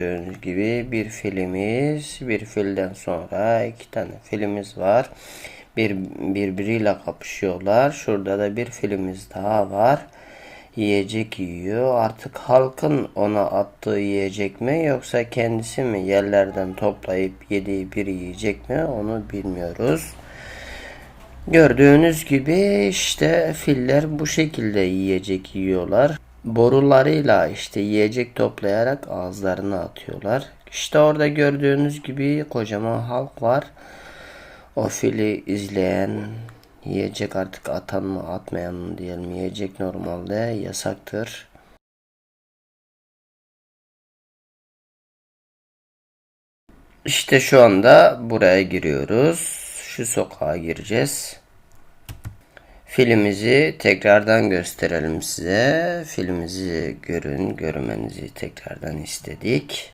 Gördüğünüz gibi bir filimiz, bir filden sonra iki tane filimiz var. Bir birbiriyle kapışıyorlar. Şurada da bir filimiz daha var. Yiyecek yiyor. Artık halkın ona attığı yiyecek mi yoksa kendisi mi yerlerden toplayıp yediği bir yiyecek mi onu bilmiyoruz. Gördüğünüz gibi işte filler bu şekilde yiyecek yiyorlar. Borularıyla işte yiyecek toplayarak ağızlarına atıyorlar. İşte orada gördüğünüz gibi kocaman halk var. O fili izleyen, yiyecek artık atan mı atmayan mı diyelim yiyecek normalde yasaktır. İşte şu anda buraya giriyoruz. Şu sokağa gireceğiz. Filmimizi tekrardan gösterelim size. Filmimizi görün, görmenizi tekrardan istedik.